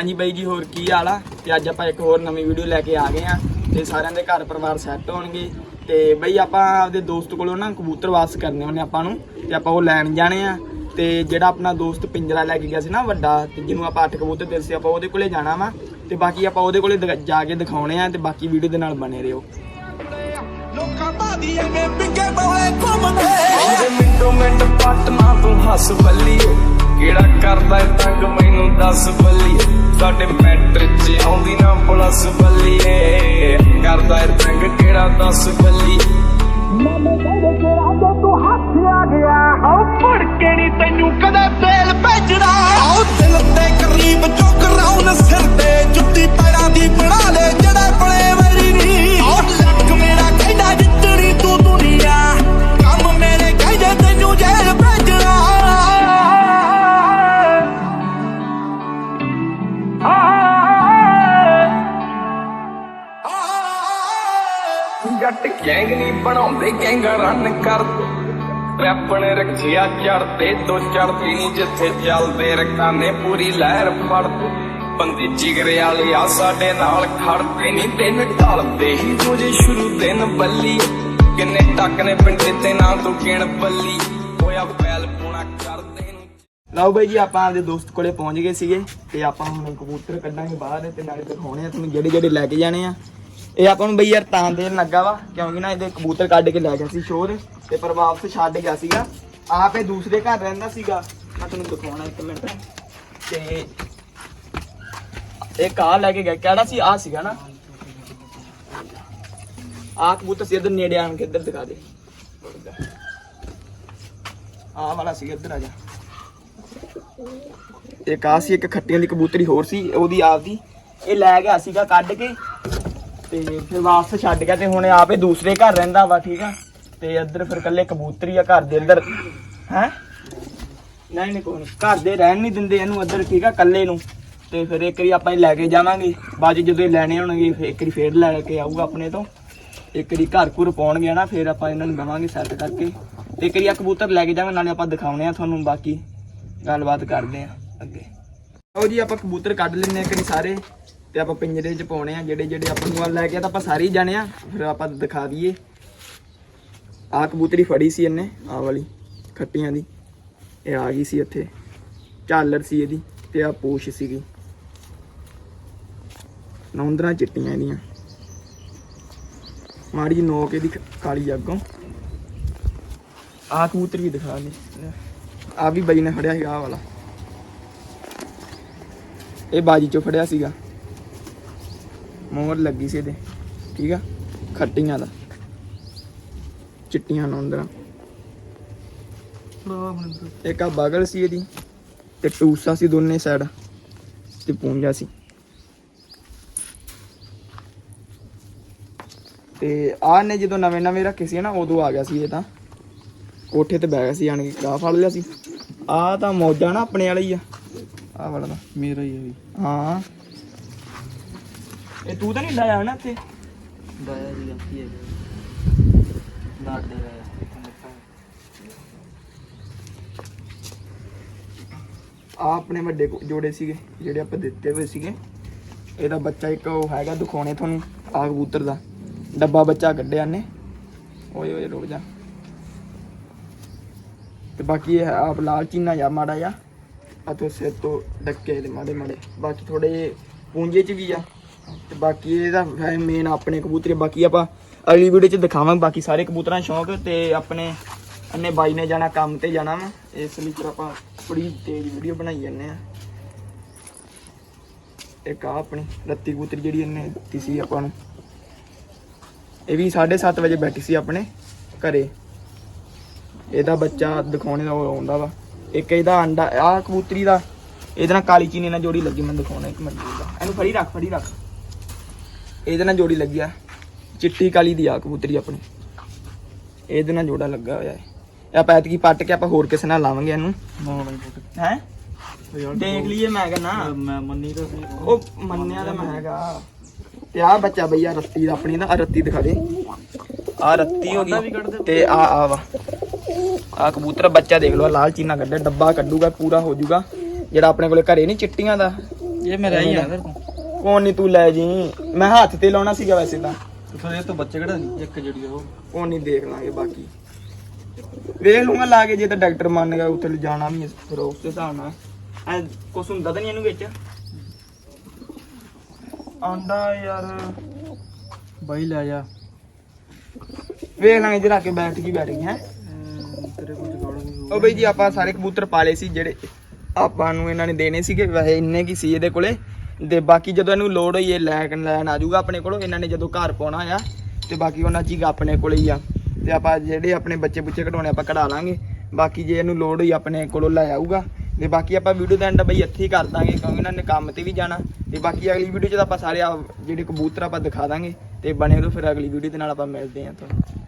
ਹਾਂਜੀ ਬਾਈ ਜੀ ਹੋਰ ਕੀ ਹਾਲ ਆ? ਤੇ ਅੱਜ ਆਪਾਂ ਇੱਕ ਹੋਰ ਨਵੀਂ ਵੀਡੀਓ ਲੈ ਕੇ ਆ ਗਏ ਆ ਤੇ ਸਾਰਿਆਂ ਦੇ ਘਰ ਪਰਿਵਾਰ ਸੈੱਟ ਹੋਣਗੇ। ਤੇ ਬਈ ਆਪਾਂ ਆਪਦੇ ਦੋਸਤ ਕੋਲੋਂ ਨਾ ਕਬੂਤਰ ਵਾਪਸ ਕਰਨੇ ਹੁੰਦੇ ਆਪਾਂ ਨੂੰ ਤੇ ਆਪਾਂ ਉਹ ਲੈਣ ਜਾਣੇ ਆ। ਤੇ ਜਿਹੜਾ ਆਪਣਾ ਦੋਸਤ ਪਿੰਜਰਾ ਲੈ ਕੇ ਗਿਆ ਸੀ ਨਾ ਵੱਡਾ ਤੇ ਜਿਹਨੂੰ ਆਪਾਂ ਅੱਠ ਕਬੂਤਰ ਦਿੱਤੇ ਸੀ ਆਪਾਂ ਉਹਦੇ ਕੋਲੇ ਜਾਣਾ ਵਾ। ਤੇ ਬਾਕੀ ਆਪਾਂ ਉਹਦੇ ਕੋਲੇ ਦਿਖ- ਜਾ ਕੇ ਦਿਖਾਉਣੇ ਆ ਤੇ ਬਾਕੀ ਵੀਡੀਓ ਦੇ ਨਾਲ ਬਣੇ ਰਹੋ। ਲੋਕਾਂ ਬਾਦੀ ਐਵੇਂ ਪਿੱਗੇ ਬੋਲੇ ਘੁੰਮਦੇ। ਮਿੰਟੋ ਮਿੰਟ ਪਟਨਾ ਤੂੰ ਹੱਸ ਬੱਲੀਏ। ਕਿਹੜਾ ਕਰਦਾ ਏ ਤੰਗ? ਮੈਨੂੰ ਦੱਸ ਬੱਲੀਏ। ਸਾਡੇ ਮੈਟਰ ਚ ਆਉਂਦੀ ਨਾ ਪਲਸ ਬੱਲੀਏ। ਕਰਦਾ ਏ ਤੰਗ, ਕਿਹੜਾ ਦੱਸ ਬੱਲੀਏ? ਨਹੀਂ ਬਣਾਉਂਦੇ ਗੈਂਗਾ ਰਨ ਕਰਦੇ ਰੈਪ ਰੱਖਿਆ ਚੜਦੇ ਤੋਂ ਚੜਦੀ ਨਹੀਂ ਜਿੱਥੇ ਚੱਲਦੇ। ਰਕਾਨੇ ਪੂਰੀ ਲਹਿਰ ਫੜਦੇ ਬੰਦੇ ਜਿਗਰੇ ਵਾਲੇ ਆ, ਸਾਡੇ ਨਾਲ ਖੜਦੇ ਨਹੀਂ ਦਿਨ ਢਲਦੇ ਹੀ ਤੁਝੇ ਸ਼ੁਰੂ ਦਿਨ ਬੱਲੀ। ਕਿੰਨੇ ਟੱਕ ਨੇ ਪਿੰਡੇ ਤੇ ਨਾ ਤੂੰ ਗਿਣ ਬੱਲੀ। ਹੋਇਆ ਫੈਲ ਪੂਣਾ ਕਰਦੇ ਨੂੰ ਲਓ ਬਾਈ ਜੀ, ਆਪਾਂ ਆਪਦੇ ਦੋਸਤ ਕੋਲੇ ਪਹੁੰਚ ਗਏ ਸੀਗੇ ਤੇ ਆਪਾਂ ਹੁਣ ਕਬੂਤਰ ਕੱਢਾਂਗੇ ਬਾਹਰ ਤੇ ਨਾਲੇ ਦਿਖਾਉਣੇ ਆ ਤੁਹਾਨੂੰ ਜਿਹੜੇ ਜਿਹੜੇ ਲੈ ਕੇ ਜਾਣੇ ਆ। ਇਹ ਆਪਾਂ ਨੂੰ ਬਈ ਯਾਰ ਤਾਂ ਦੇਣ ਲੱਗਾ ਵਾ, ਕਿਉਂਕਿ ਨਾ ਇਹਦੇ ਕਬੂਤਰ ਕੱਢ ਕੇ ਲੈ ਗਿਆ ਸੀ ਸ਼ੋਰ ਤੇ ਪਰ ਵਾਪਸ ਛੱਡ ਗਿਆ ਸੀਗਾ। ਆਪ ਇਹ ਦੂਸਰੇ ਘਰ ਰਹਿੰਦਾ ਸੀਗਾ। ਮੈਂ ਤੁਹਾਨੂੰ ਦਿਖਾਉਣਾ ਇੱਕ ਮਿੰਟ। ਤੇ ਇਹ ਕਾਰ ਲੈ ਕੇ ਗਿਆ। ਕਿਹੜਾ ਸੀ? ਆ ਸੀਗਾ ਨਾ। ਆ ਕਬੂਤਰ ਸੀ, ਇੱਧਰ ਨੇੜੇ ਆਣ ਕੇ ਇੱਧਰ ਦਿਖਾ ਦੇ। ਆ ਵਾਲਾ ਸੀ, ਇੱਧਰ ਆ ਜਾ। ਇੱਕ ਆ ਸੀ, ਇੱਕ ਖੱਟੀਆਂ ਦੀ ਕਬੂਤਰੀ ਹੋਰ ਸੀ, ਉਹਦੀ ਆਪਦੀ। ਇਹ ਲੈ ਗਿਆ ਸੀਗਾ ਕੱਢ ਕੇ। ਤੇ ਫਿਰ ਵਾਪਸ ਛੱਡ ਗਿਆ ਤੇ ਹੁਣ ਆਪੇ ਦੂਸਰੇ ਘਰ ਰਹਿੰਦਾ ਵਾ, ਠੀਕ ਆ? ਤੇ ਇੱਧਰ ਫਿਰ ਇਕੱਲੇ ਕਬੂਤਰੀ ਆ ਘਰ ਦੇ ਅੰਦਰ। ਹੈ? ਨਹੀਂ ਨਹੀਂ, ਕੋਈ ਘਰ ਦੇ ਰਹਿਣ ਨਹੀਂ ਦਿੰਦੇ ਇਹਨੂੰ ਇੱਧਰ, ਠੀਕ ਆ, ਇਕੱਲੇ ਨੂੰ। ਤੇ ਫਿਰ ਇੱਕ ਵਾਰੀ ਆਪਾਂ ਇਹ ਲੈ ਕੇ ਜਾਵਾਂਗੇ। ਬਾਅਦ 'ਚ ਜਦੋਂ ਇਹ ਲੈਣੇ ਹੋਣਗੇ, ਫਿਰ ਇੱਕ ਵਾਰੀ ਫੇਰ ਲੈ ਕੇ ਆਊਗਾ ਆਪਣੇ ਤੋਂ। ਇੱਕ ਵਾਰੀ ਘਰ ਘੁਰ ਪਾਉਣਗੇ ਨਾ ਫਿਰ ਆਪਾਂ ਇਹਨਾਂ ਨੂੰ ਦਵਾਂਗੇ ਸੈੱਟ ਕਰਕੇ। ਤੇ ਇੱਕ ਵਾਰੀ ਆ ਕਬੂਤਰ ਲੈ ਕੇ ਜਾਵਾਂਗੇ, ਨਾਲੇ ਆਪਾਂ ਦਿਖਾਉਣੇ ਆ ਤੁਹਾਨੂੰ, ਬਾਕੀ ਗੱਲਬਾਤ ਕਰਦੇ ਆ ਅੱਗੇ। ਆਓ ਜੀ, ਆਪਾਂ ਕਬੂਤਰ ਕੱਢ ਲੈਨੇ ਆ ਕਰੀ ਸਾਰੇ। ਤੇ ਆਪਾਂ ਪਿੰਜਰੇ 'ਚ ਪਾਉਣੇ ਆ, ਜਿਹੜੇ ਜਿਹੜੇ ਆਪਾਂ ਨੂੰ ਲੈ ਕੇ ਆ, ਤਾਂ ਆਪਾਂ ਸਾਰੇ ਹੀ ਜਾਣੇ ਆ। ਫਿਰ ਆਪਾਂ ਦਿਖਾ ਦਈਏ। ਆ ਕਬੂਤਰੀ ਫੜੀ ਸੀ ਇਹਨੇ ਆ ਵਾਲੀ, ਖੱਟੀਆਂ ਦੀ। ਇਹ ਆ ਗਈ ਸੀ ਇੱਥੇ। ਝਾਲਰ ਸੀ ਇਹਦੀ ਤੇ ਆ ਪੂਛ ਸੀਗੀ। ਨੌਂਦਰਾਂ ਚਿੱਟੀਆਂ ਇਹਦੀਆਂ। ਮਾੜੀ ਜਿਹੀ ਨੋਕ ਇਹਦੀ ਕਾਲੀ ਅੱਗੋਂ ਆ ਕਬੂਤਰ ਵੀ ਦਿਖਾ ਦੇ। ਆ ਵੀ ਬਾਈ ਨੇ ਫੜਿਆ ਸੀ, ਆਹ ਵਾਲਾ। ਇਹ ਬਾਜੀ ਚੋਂ ਫੜਿਆ ਸੀਗਾ। ਮੋਹਰ ਲੱਗੀ ਸੀ ਇਹਦੇ। ਠੀਕ ਆ? ਖੱਟੀਆਂ ਦਾ। ਚਿੱਟੀਆਂ ਨੌਂਦਰਾਂ ਇੱਕ ਆ ਬਗਲ ਸੀ ਇਹਦੀ ਤੇ ਟੂਸਾ ਸੀ ਦੋਨੇ ਸਾਈਡ ਤੇ ਪੂੰਜਾ ਸੀ। ਤੇ ਆਹ ਨੇ ਜਦੋਂ ਨਵੇਂ ਨਵੇਂ ਰੱਖੇ ਸੀ ਨਾ ਉਦੋਂ ਆ ਗਿਆ ਸੀ ਇਹ ਤਾਂ। ਕੋਠੇ ਤੇ ਬਹਿ ਗਿਆ ਸੀ ਆਣ ਕੇ ਕਾ ਫੜ ਲਿਆ ਸੀ। ਆਹ ਤਾਂ ਮੌਜਾ ਨਾ ਆਪਣੇ ਵਾਲਾ ਹੀ ਆ। ਆਹ ਵਾਲਾ ਤਾਂ। ਮੇਰਾ ਹੀ ਹੈ ਵੀ। ਹਾਂ। ਇਹ ਤੂੰ ਤਾਂ ਨਹੀਂ ਲਾਇਆ ਨਾ ਇੱਥੇ? ਦਾਇਆ ਜੀ ਕੀ ਹੈ ਦਾਦੇ ਦਾ ਆ ਆਪਣੇ ਵੱਡੇ ਜੋੜੇ ਸੀਗੇ ਜਿਹੜੇ ਆਪਾਂ ਦਿੱਤੇ ਹੋਏ ਸੀਗੇ। ਇਹਦਾ ਬੱਚਾ ਇੱਕ ਉਹ ਹੈਗਾ ਦਿਖਾਉਣੇ ਤੁਹਾਨੂੰ ਆ ਕਬੂਤਰ ਦਾ। ਡੱਬਾ ਬੱਚਾ ਕੱਢਿਆ ਨੇ ਓਏ ਓਏ ਰੁਕ ਜਾ। ਤੇ ਬਾਕੀ ਇਹ ਆਪ ਲਾਲ ਚੀਨਾ ਜਾਂ ਮਾੜਾ ਜਾ ਅਤੇ ਸਿਰ ਤੋਂ ਡੱਕੇ ਦੇ ਮਾੜੇ ਮਾੜੇ ਬਾਕੀ ਥੋੜੇ ਪੂੰਜੇ ਚ ਵੀ ਆ। ਤੇ ਬਾਕੀ ਇਹਦਾ ਮੇਨ ਆਪਣੇ ਕਬੂਤਰੇ, ਬਾਕੀ ਆਪਾਂ ਅਗਲੀ ਵੀਡੀਓ ਚ ਦਿਖਾਵਾਂਗੇ। ਬਾਕੀ ਸਾਰੇ ਕਬੂਤਰਾਂ ਦਾ ਸ਼ੌਂਕ ਤੇ ਆਪਣੇ ਅੰਨੇ ਬਾਈ ਨੇ ਜਾਣਾ, ਕੰਮ ਤੇ ਜਾਣਾ ਵਾ। ਇਸ ਲਈ ਫਿਰ ਆਪਾਂ ਥੋੜੀ ਤੇਜ਼ ਵੀਡੀਓ ਬਣਾਈ ਜਾਂਦੇ ਆ ਇੱਕ ਆ ਆਪਣੀ ਰੱਤੀ ਕਬੂਤਰੀ ਜਿਹੜੀ ਇਹਨੇ ਦਿੱਤੀ ਸੀ ਆਪਾਂ ਨੂੰ। ਇਹ ਵੀ 7:30 ਵਜੇ ਬੈਠੀ ਸੀ ਆਪਣੇ ਘਰੇ। ਇਹਦਾ ਬੱਚਾ ਦਿਖਾਉਣੇ ਦਾ ਉਹ ਆਉਂਦਾ ਵਾ। ਇੱਕ ਇਹਦਾ ਅੰਡਾ ਆ ਕਬੂਤਰੀ ਦਾ। ਇਹਦੇ ਨਾਲ ਕਾਲੀ ਚੀਨੀ ਨਾਲ ਜੋੜੀ ਲੱਗੀ ਮੈਨੂੰ ਦਿਖਾਉਣਾ ਇੱਕ ਮਿੰਟ। ਦਾ ਇਹਨੂੰ ਫੜੀ ਰੱਖ ਫੜੀ ਰੱਖ। ਇਹਦੇ ਨਾਲ ਜੋੜੀ ਲੱਗੀ ਆ। ਚਿੱਟੀ ਕਾਲੀ ਦੀ ਆ ਕਬੂਤਰੀ ਆਪਣੀ। ਇਹਦੇ ਨਾਲ ਜੋੜਾ ਲੱਗਾ ਹੋਇਆ ਹੈ ਇਹ ਆਪਾਂ ਐਤਕੀ ਪੱਟ ਕੇ ਆਪਾਂ ਹੋਰ ਕਿਸੇ ਨਾਲ ਲਾਵਾਂਗੇ ਇਹਨੂੰ। ਨਾ ਬਈ ਪੁੱਤ ਹੈ? ਦੇਖ ਲਈਏ ਮੈਂ ਕਹਿੰਦਾ। ਮੈਂ ਮੰਨੀ ਤਾਂ ਸੀ। ਉਹ ਮੰਨਿਆ ਤਾਂ ਮੈਂ ਹੈਗਾ। ਤੇ ਆ ਬੱਚਾ ਬਈਆ ਰੱਤੀ ਦਾ ਆਪਣੀ ਦਾ ਆ ਰੱਤੀ ਦਿਖਾ ਦੇ। ਆ ਰੱਤੀ ਹੋ ਗਈ। ਤੇ ਆ ਆ ਵਾ। ਆ ਕਬੂਤਰ ਬੱਚਾ ਦੇਖ ਲਓ ਆਹ ਲਾਲ ਚੀਨਾ ਕੱਢਿਆ ਡੱਬਾ ਕੱਢੂਗਾ ਪੂਰਾ ਹੋ ਜਾਊਗਾ ਜਿਹੜਾ ਆਪਣੇ ਕੋਲੇ ਘਰੇ ਨਹੀਂ ਚਿੱਟੀਆਂ ਦਾ। ਇਹ ਮੇਰਾ ਹੀ ਆ ਫਿਰ ਤੂੰ ਕੋਣ ਨਹੀਂ ਤੂੰ ਲੈ ਜੀ? ਮੈਂ ਹੱਥ ਤੇ ਲਾਉਣਾ ਸੀਗਾ ਵੈਸੇ ਤਾਂ। ਫਿਰ ਇਹ ਤੋਂ ਬੱਚੇ ਕਿਹੜਾ ਨਹੀਂ ਇੱਕ ਜਿਹੜੀ ਉਹ। ਉਹ ਨਹੀਂ ਦੇਖ ਲਾਂਗੇ ਬਾਕੀ। ਵੇਖ ਲੂੰਗਾ ਲਾ ਕੇ ਜੇ ਤਾਂ ਡਾਕਟਰ ਮੰਨ ਗਿਆ ਉੱਥੇ ਜਾਣਾ ਵੀ ਫਿਰ ਉਸ ਦੇ ਹਿਸਾਬ ਨਾਲ। ਐ ਕੁਛ ਹੁੰਦਾ ਤਾਂ ਨਹੀਂ ਇਹਨੂੰ ਵਿੱਚ? ਆਂਦਾ ਯਾਰ ਬਾਈ ਲੈ ਜਾ। ਵੇਖ ਲਾਂਗੇ ਜੇ ਰੱਖ ਕੇ ਬੈਠ ਗਈ ਬੈਠ ਗਈ ਹੈ। ਅਮ, ਤੇਰੇ ਕੋਲ ਜਗਾੜ ਵੀ ਹੋਊ ਉਹ ਬਈ ਜੀ ਆਪਾਂ ਸਾਰੇ ਕਬੂਤਰ ਪਾਲੇ ਸੀ ਜਿਹੜੇ ਆਪਾਂ ਨੂੰ ਇਹਨਾਂ ਨੇ ਦੇਣੇ ਸੀਗੇ। ਵੈਸੇ ਇੰਨੇ ਕੀ ਸੀ ਇਹਦੇ ਕੋਲੇ? ਤੇ ਬਾਕੀ ਜਦੋਂ ਇਹਨੂੰ ਲੋੜ ਹੋਈ ਇਹ ਲੈ ਲੈਣ ਆ ਜਾਊਗਾ ਆਪਣੇ ਕੋਲੋਂ, ਇਹਨਾਂ ਨੇ ਜਦੋਂ ਘਰ ਪਾਉਣਾ ਆ, ਤੇ ਬਾਕੀ ਉਹਨਾਂ ਚੀਜ਼ ਆਪਣੇ ਕੋਲ ਹੀ ਆ। ਤੇ ਆਪਾਂ ਜਿਹੜੇ ਆਪਣੇ ਬੱਚੇ ਬੁੱਚੇ ਕਢਾਉਣੇ ਆਪਾਂ ਕਢਾ ਲਾਂਗੇ। ਬਾਕੀ ਜੇ ਇਹਨੂੰ ਲੋੜ ਹੋਈ ਆਪਣੇ ਕੋਲੋਂ ਲੈ ਆਊਗਾ। ਤੇ ਬਾਕੀ ਆਪਾਂ ਵੀਡੀਓ ਦਾ ਐਂਡ ਬਈ ਇੱਥੇ ਹੀ ਕਰ ਦਾਂਗੇ, ਕਿਉਂਕਿ ਉਹਨਾਂ ਨੇ ਕੰਮ ਤੇ ਵੀ ਜਾਣਾ। ਤੇ ਬਾਕੀ ਅਗਲੀ ਵੀਡੀਓ 'ਚ ਤਾਂ ਆਪਾਂ ਸਾਰੇ ਜਿਹੜੇ ਕਬੂਤਰ ਆਪਾਂ ਦਿਖਾ ਦਾਂਗੇ। ਤੇ ਬਣੇ ਰਹੋ ਫਿਰ ਅਗਲੀ ਵੀਡੀਓ ਦੇ ਨਾਲ ਆਪਾਂ ਮਿਲਦੇ ਹਾਂ ਤੁਹਾਨੂੰ।